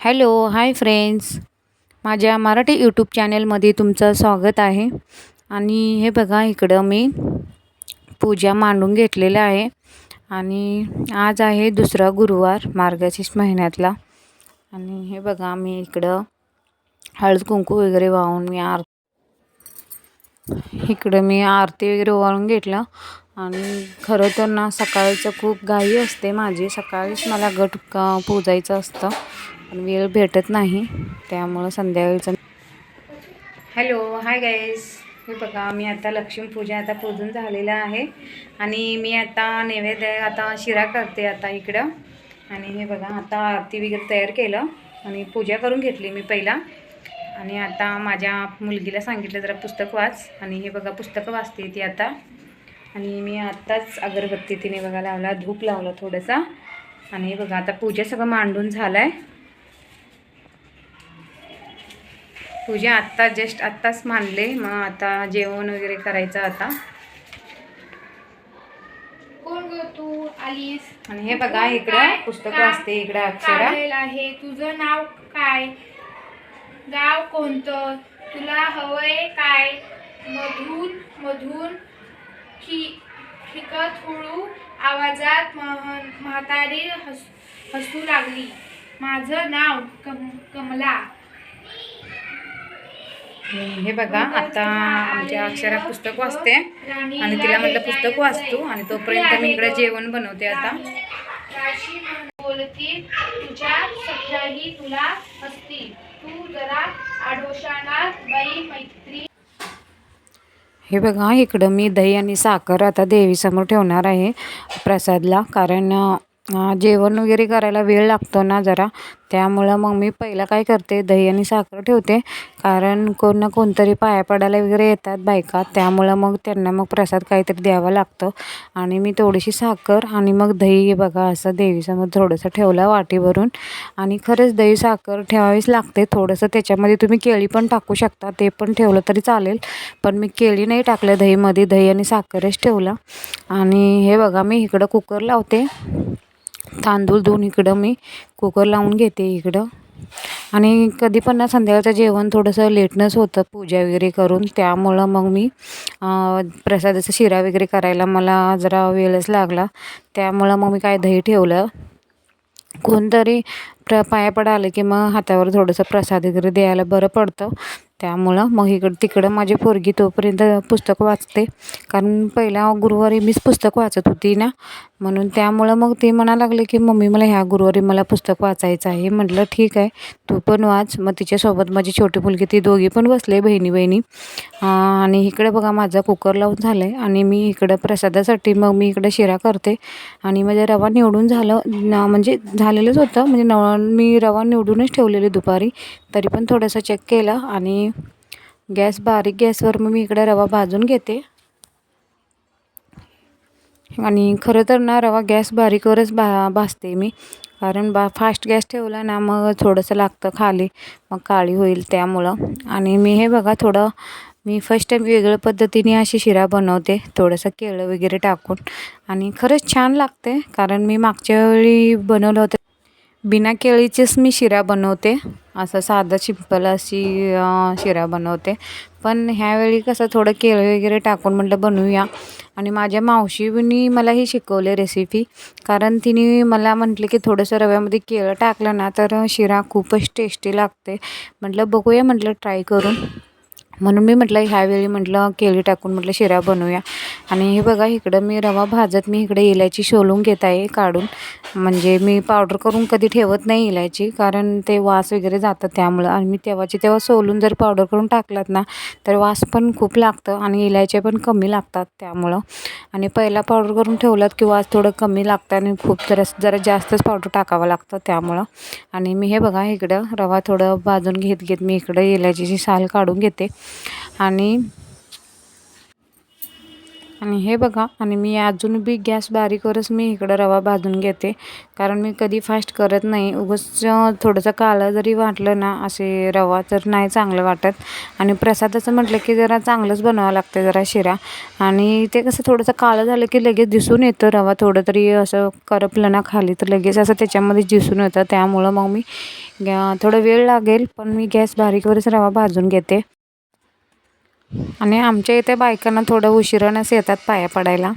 Hello hi friends. माझ्या Marathi YouTube चॅनलमध्ये तुमचं स्वागत आहे. आणि हे बघा इकडं मी पूजा मांडून घेतलेलं आहे. आणि आज आहे दुसरा गुरुवार मार्गशीर्ष महिन्यातला. आणि हे बघा मी इकडं हळद कुंकू वगैरे वाहून मी आर इकडं मी आरती वगैरे वाहून घेतलं. आणि खरं तर ना सकाळचं खूप घाई असते माझी. सकाळीच मला गट पूजायचं असतं. पण वेळ भेटत नाही त्यामुळं संध्याकाळीचं हॅलो हाय गाईस हे बघा मी आता लक्ष्मीपूजा आता पूजून झालेलं आहे. आणि मी आता नैवेद्य आता शिरा करते आता इकडं. आणि हे बघा आता आरती वगैरे तयार केलं आणि पूजा करून घेतली मी पहिला. आणि आता माझ्या मुलगीला सांगितलं जरा पुस्तक वाच. आणि हे बघा पुस्तकं वाचते ती आता. आणि मी आत्ताच अगरबत्ती तिने बघा लावला धूप लावला थोडंसा. आणि बघा आता पूजा सगळं मांडून झालं आहे पूजा आत्ता जस्ट आत्ताच मांडले. मग आता जेवण वगैरे करायचं आता. कोण ग तू आलीस? आणि हे बघा इकडं पुस्तक वाचते इकडं अक्षरा. आहे? तुझं नाव काय? गाव कोणतं? तुला हवंय काय? मधून मधून खि खिकत हुळू आवाजात म्हातारी हस हसू लागली. माझं नाव कम कमला. हे बघा आता आमच्या अक्षरा पुस्तक वाचते आणि तिला म्हटलं पुस्तक वाचतो आणि तोपर्यंत मी इकडे जेवण बनवते आता. बोलती तुझ्या सख्याही तुला असतील. तू जरा आडोशानात बाई मैत्री हे बघा इकडं मी दही आणि साखर आता देवीसमोर ठेवणार आहे प्रसादला. कारण जेवण वगैरे करायला वेळ लागतो ना जरा. त्यामुळं मग मी पहिला काय करते दही आणि साखर ठेवते. कारण कोण ना कोणतरी पाया पडायला वगैरे येतात बायका. त्यामुळं मग त्यांना मग प्रसाद काहीतरी द्यावं लागतं. आणि मी थोडीशी साखर आणि मग दही बघा असं देवीसमोर थोडंसं ठेवलं वाटीवरून. आणि खरंच दही साखर ठेवावीच लागते. थोडंसं त्याच्यामध्ये तुम्ही केळी पण टाकू शकता. ते पण ठेवलं तरी चालेल. पण मी केळी नाही टाकलं दहीमध्ये. दही आणि साखरच ठेवलं. आणि हे बघा मी इकडं कुकर लावते. तांदूळ धुवून इकडं मी कुकर लावून घेते इकडं. आणि कधी पण ना संध्याकाळचं जेवण थोडंसं लेटनंच होतं पूजा वगैरे करून. त्यामुळं मग मी प्रसादाचा शिरा वगैरे करायला मला जरा वेळच लागला. त्यामुळं मग मी काय दही ठेवलं. कोणतरी प्र पाया पडा आलं की मग हातावर थोडंसं प्रसाद वगैरे द्यायला बरं पडतं. त्यामुळं मग इकडं तिकडं माझी पोरगी तोपर्यंत पुस्तक वाचते. कारण पहिल्या गुरुवारी मीच पुस्तक वाचत होती ना. म्हणून त्यामुळं मग ते म्हणा लागले की मम्मी मला ह्या गुरुवारी मला पुस्तक वाचायचं आहे. म्हटलं ठीक आहे. तू पण वाच. मग तिच्यासोबत माझी छोटी मुलगी ती दोघी पण बसले बहिणी बहिणी आणि इकडे बघा माझा कुकर लावून झालं आहे आणि मी इकडं प्रसादासाठी मग मी इकडं शिरा करते. आणि माझ्या रवा निवडून झालं म्हणजे झालेलंच होतं. म्हणजे नव मी रवा निवडूनच ठेवलेली दुपारी. तरी पण थोडंसं चेक केलं आणि गॅस बारीक गॅसवर मग मी इकडे रवा भाजून घेते. आणि खरं तर ना रवा गॅस बारीकवरच बा भाजते मी. कारण बा फास्ट गॅस ठेवला ना मग थोडंसं लागतं खाली मग काळी होईल त्यामुळं. आणि मी हे बघा थोडं मी फर्स्ट टाईम वेगळ्या पद्धतीने अशी शिरा बनवते थोडंसं केळं वगैरे टाकून. आणि खरंच छान लागते कारण मी मागच्या वेळी बनवलं होतं बिना केळीचीच मी शिरा बनवते. असं साधं सिंपल अशी शिरा बनवते. पण ह्यावेळी कसं थोडं केळं वगैरे टाकून म्हटलं बनवूया. आणि माझ्या मावशीनी मला ही शिकवले रेसिपी कारण तिने मला म्हटले की थोडंसं रव्यामध्ये केळं टाकलं ना तर शिरा खूपच टेस्टी लागते. म्हटलं बघूया म्हटलं ट्राय करून. म्हणून मी म्हटलं ह्यावेळी म्हटलं केळी टाकून म्हटलं शिरा बनवूया. आणि हे बघा इकडं मी रवा भाजत मी इकडे इलायची शोलून घेत आहे काढून. म्हणजे मी पावडर करून कधी ठेवत नाही इलायची कारण ते वास वगैरे जातं त्यामुळं. आणि मी तेव्हाची तेव्हा सोलून जर पावडर करून टाकलात ना तर वास पण खूप लागतं आणि इलायच्या पण कमी लागतात त्यामुळं. आणि पहिला पावडर करून ठेवलात की वास थोडं कमी लागतं आणि खूप जरा जरा जास्तच पावडर टाकावं लागतं त्यामुळं. आणि मी हे बघा इकडं रवा थोडं भाजून घेत घेत मी इकडं इलायचीची साल काढून घेते. आणि आणि हे बघा आणि मी अजून बी गॅस बारीकवरच मी इकडं रवा भाजून घेते. कारण मी कधी फास्ट करत नाही. उगच थोडंसं काळं जरी वाटलं ना असे रवा तर नाही चांगलं वाटत. आणि प्रसादाचं म्हटलं की जरा चांगलंच बनवावं लागतं जरा शिरा. आणि ते कसं थोडंसं काळं झालं की लगेच दिसून येतं रवा. थोडं तरी असं करपलं ना खाली तर लगेच असं त्याच्यामध्ये दिसून येतं. त्यामुळं मग मी गॅ थोडं वेळ लागेल पण मी गॅस बारीकवरच रवा भाजून घेते. आणि आमच्या इथे बायकांना थोडं उशिरानंच येतात पाया पडायला.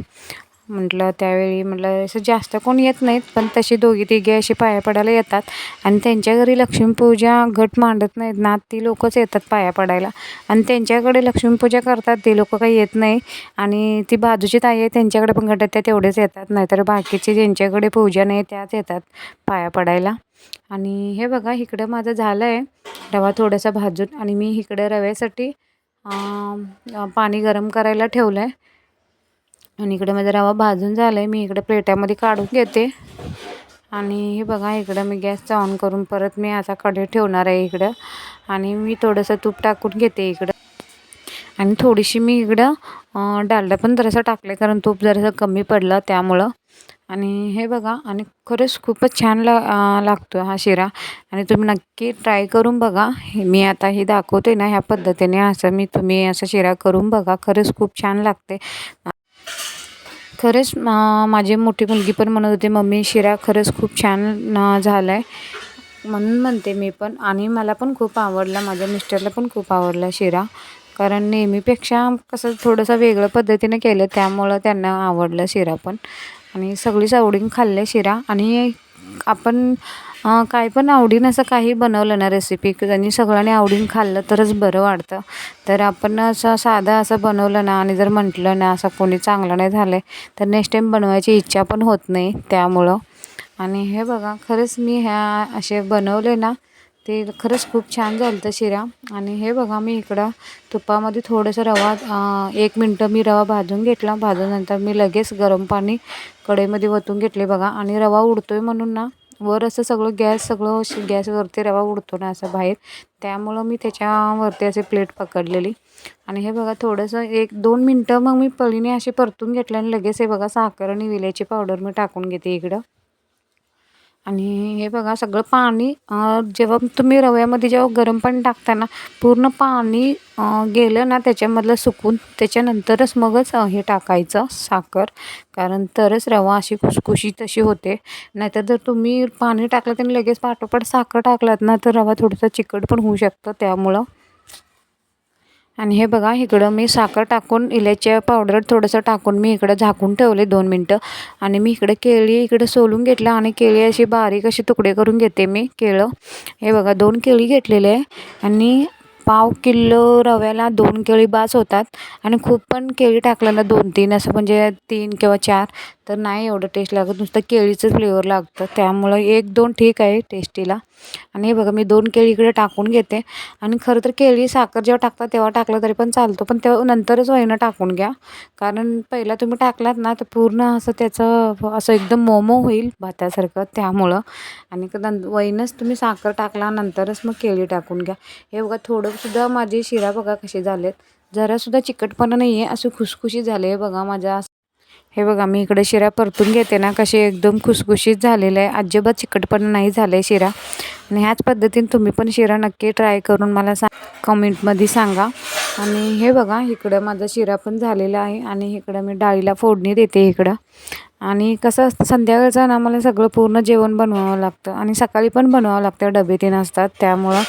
म्हटलं त्यावेळी म्हटलं असं जास्त कोण येत नाहीत पण तशी दोघी तिघी अशी पाया पडायला येतात आणि त्यांच्या घरी लक्ष्मीपूजा घट मांडत नाहीत ना ती लोकच येतात पाया पडायला. आणि त्यांच्याकडे लक्ष्मीपूजा करतात ते लोक काही येत नाही आणि ती बाजूची ताई आहे त्यांच्याकडे पण घटात त्या तेवढेच येतात. नाहीतर बाकीचे ज्यांच्याकडे पूजा नाही त्याच येतात पाया पडायला. आणि हे बघा इकडं माझं झालं आहे रवा थोडासा भाजून आणि मी इकडे रव्यासाठी पाणी गरम करायला ठेवलं आहे आणि इकडे माझा रवा भाजून झाला आहे मी इकडे प्लेटामध्ये काढून घेते. आणि हे बघा इकडं मी गॅसचा ऑन करून परत मी आता कढई ठेवणार आहे इकडं. आणि मी थोडंसं तूप टाकून घेते इकडं. आणि थोडीशी मी इकडं अं, डालडा पण जरासं टाकलं आहे कारण तूप जरासं कमी पडलं त्यामुळं. आणि हे बघा आणि खरंच खूपच छान ला लागतो हा शिरा. आणि तुम्ही नक्की ट्राय करून बघा. हे मी आता हे दाखवते ना ह्या पद्धतीने असं मी तुम्ही असं शिरा करून बघा. खरंच खूप छान लागते खरंच माझी मोठी मुलगी पण म्हणत होती मम्मी शिरा खरंच खूप छान झाला आहे म्हणून म्हणते मी पण. आणि मला पण खूप आवडला माझ्या मिस्टरला पण खूप आवडला शिरा. कारण नेहमीपेक्षा कसं थोडंसं वेगळं पद्धतीने केलं त्यामुळं त्यांना आवडलं शिरा पण. आणि सगळीच आवडीन खाल्ल्या शिरा. आणि आपण काय पण आवडीनं असं काही बनवलं ना रेसिपी आणि सगळ्यांनी आवडीनं खाल्लं तरच बरं वाटतं. तर आपण असं साधं असं बनवलं ना आणि जर म्हटलं ना असं कोणी चांगलं नाही झालं आहे तर नेक्स्ट टाईम बनवायची इच्छा पण होत नाही त्यामुळं. आणि हे बघा खरंच मी ह्या असे बनवले ना ते खरंच खूप छान झालं होतं शिरा. आणि हे बघा मी इकडं तुपामध्ये थोडंसं रवा एक मिनटं मी रवा भाजून घेतला. भाजल्यानंतर मी लगेच गरम पाणी कढईमध्ये वतून घेतले बघा. आणि रवा उडतोय म्हणून ना वर असं सगळं गॅस सगळं श- गॅसवरती रवा उडतो ना असं बाहेर. त्यामुळं मी त्याच्यावरती असे प्लेट पकडलेली. आणि हे बघा थोडंसं एक दोन मिनटं मग मी पळीने अशी परतून घेतलं आणि लगेच हे बघा साखर आणि विलायची पावडर मी टाकून घेते इकडं. आणि हे बघा सगळं पाणी जेव्हा तुम्ही रव्यामध्ये जेव्हा गरम पाणी टाकता ना पूर्ण पाणी गेलं ना त्याच्यामधलं सुकून त्याच्यानंतरच मगच हे टाकायचं साखर. कारण तरच रवा अशी खुसखुशीत तशी होते. नाहीतर जर तुम्ही पाणी टाकलं आणि लगेच पाठोपाठ साखर टाकलात ना तर रवा थोडासा चिकट पण होऊ शकतं त्यामुळं. आणि हे बघा इकडं मी साखर टाकून इलायची पावडर थोडंसं टाकून मी इकडं झाकून ठेवले दोन मिनटं. आणि मी इकडे केळी इकडे सोलून घेतलं आणि केळी अशी बारीक अशी तुकडे करून घेते मी केळं. हे बघा दोन केळी घेतलेले आहे. आणि पाव किलो रव्याला दोन केळी बास होतात. आणि खूप पण केळी टाकलं ना दोन तीन असं म्हणजे तीन किंवा चार. तर नाही एवढं टेस्ट लागत. नुसतं केळीचं फ्लेवर लागतं. त्यामुळं एक दोन ठीक आहे टेस्टीला आणि हे बघा मी दोन केळी इकडे टाकून घेते. आणि खरं तर केळी साखर जेव्हा टाकता तेव्हा टाकलं तरी पण चालतो. पण तेव्हा नंतरच वहीनं टाकून घ्या. कारण पहिला तुम्ही टाकलात ना तर पूर्ण असं त्याचं असं एकदम मोमो होईल भातासारखं त्यामुळं. आणि नं वहीनंच तुम्ही साखर टाकला नंतरच मग केळी टाकून घ्या. हे बघा थोडं सुद्धा माझी शिरा बघा कशी झालेत. जरासुद्धा चिकटपणा नाही आहे असं खुसखुशीत झाले आहे बघा माझ्या हे बघा मी इकडे शिरा परतून घेते ना कसे एकदम खुसखुशीत झालेलं आहे. अजिबात चिकटपणा नाही झालं आहे शिरा. आणि ह्याच पद्धतीने तुम्ही पण शिरा नक्की ट्राय करून मला सा कमेंटमध्ये सांगा. आणि हे बघा इकडं माझा शिरा पण झालेला आहे आणि इकडं मी डाळीला फोडणी देते इकडं. आणि कसं असतं संध्याकाळचं ना मला सगळं पूर्ण जेवण बनवावं लागतं आणि सकाळी पण बनवावं लागतं डबे तीन असतात त्यामुळं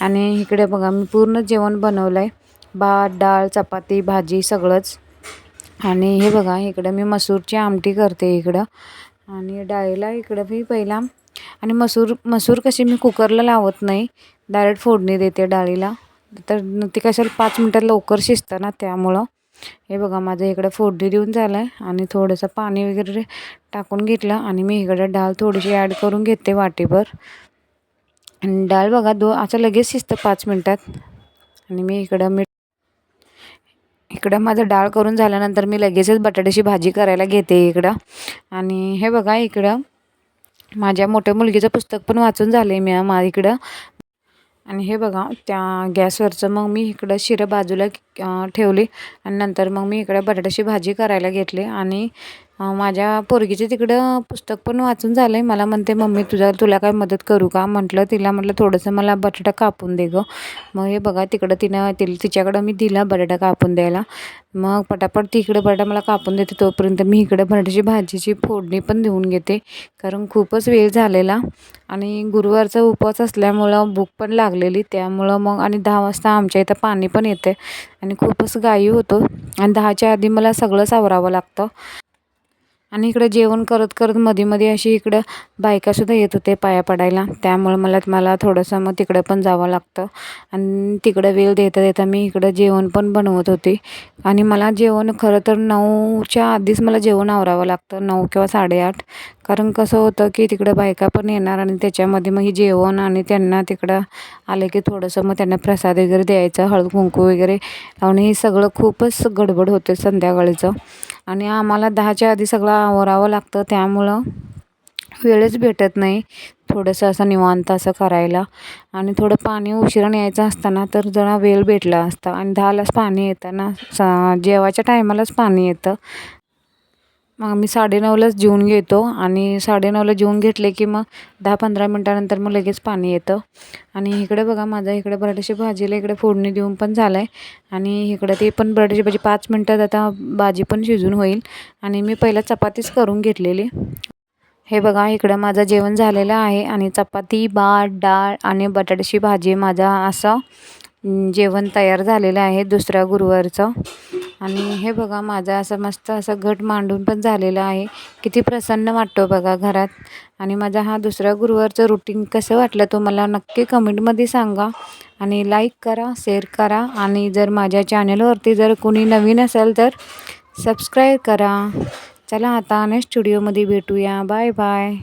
आणि इकडे बघा मी पूर्ण जेवण बनवलं आहे भात डाळ चपाती भाजी सगळंच. आणि हे बघा इकडं मी मसूरची आमटी करते इकडं. आणि डाळीला इकडं मी पहिला आणि मसूर मसूर कशी मी कुकरला लावत नाही डायरेक्ट फोडणी देते डाळीला. तर ती कशाला पाच मिनटात लवकर शिजतं ना त्यामुळं. हे बघा माझं इकडं फोडणी देऊन झालं आहे आणि थोडंसं पाणी वगैरे टाकून घेतलं. आणि मी इकडं डाळ थोडीशी ॲड करून घेते वाटीभर. आणि डाळ बघा दो असं लगेच शिजतं पाच मिनटात. आणि मी इकडं मी इकडं माझं डाळ करून झाल्यानंतर मी लगेचच बटाट्याची भाजी करायला घेते इकडं. आणि हे बघा इकडं माझ्या मोठ्या मुलगीचं पुस्तक पण वाचून झालं आहे मी मा इकडं. आणि हे बघा त्या गॅसवरचं मग मी इकडं शिरं बाजूला ठेवली. आणि नंतर मग मी इकडं बटाट्याची भाजी करायला घेतली. आणि माझ्या पोरगीचे तिकडं पुस्तक पण वाचून झालं आहे मला म्हणते मम्मी तुझ्या तुला काय मदत करू का? म्हटलं तिला म्हटलं थोडंसं मला बटाटा कापून दे गं. मग हे बघा तिकडं तिनं ति तिच्याकडं मी दिला बटाटा कापून द्यायला. मग पटापट तिकडे बटाटा मला कापून देते तोपर्यंत मी इकडं बटाट्याची भाजीची फोडणी पण देऊन घेते. कारण खूपच वेळ झालेला आणि गुरुवारचा उपवास असल्यामुळं भूक पण लागलेली. त्यामुळं मग आणि दहा वाजता आमच्या इथं पाणी पण येते आणि खूपच गायी होतो. आणि दहाच्या आधी मला सगळंच आवरावं लागतं. आणि इकडं जेवण करत करत मध्ये मध्ये अशी इकडं बायकासुद्धा येत होते पाया पडायला. त्यामुळं मला मला थोडंसं मग तिकडं पण जावं लागतं. आणि तिकडं वेळ देता देता मी इकडं जेवण पण बनवत होते. आणि मला जेवण खरं तर नऊच्या आधीच मला जेवण आवरावं लागतं. नऊ किंवा साडेआठ. कारण कसं होतं की तिकडं बायका पण येणार आणि त्याच्यामध्ये मग हे जेवण आणि त्यांना तिकडं आले की थोडंसं मग त्यांना प्रसाद वगैरे द्यायचा हळद कुंकू वगैरे. आणि हे सगळं खूपच गडबड होते संध्याकाळीचं. आणि आम्हाला दहाच्या आधी सगळं आवरावं लागतं त्यामुळं वेळच भेटत नाही थोडंसं असं निवांत असं करायला. आणि थोडं पाणी उशिरा यायचं असताना तर जरा वेळ भेटला असता. आणि दहालाच पाणी येताना स सा जेवायच्या टायमालाच पाणी येतं. मग मी साडेनऊलाच जेवून घेतो आणि साडेनऊला जेवून घेतले की मग दहा पंधरा मिनटानंतर मग लगेच पाणी येतं. आणि इकडे बघा माझा इकडे बटाट्याची भाजीला इकडे फोडणी देऊन पण झालं आहे आणि इकडं ते पण बटाट्याची भाजी पाच मिनटात आता भाजी पण शिजून होईल. आणि मी पहिला चपातीच करून घेतलेली. हे बघा इकडं माझं जेवण झालेलं आहे आणि चपाती भात डाळ आणि बटाट्याची भाजी माझा असं. जेवण तयार झालेलं आहे दुसऱ्या गुरुवारचं. आणि हे बघा माझं असं मस्त असं घट मांडून पण झालेलं आहे. किती प्रसन्न वाटतो बघा घरात. आणि माझा हा दुसऱ्या गुरुवारचं रुटीन कसं वाटलं तो मला नक्की कमेंटमध्ये सांगा. आणि लाईक करा शेअर करा. आणि जर माझ्या चॅनलवरती जर कोणी नवीन असेल तर सबस्क्राईब करा. चला आता नेक्स्ट स्टुडिओमध्ये भेटूया. Bye bye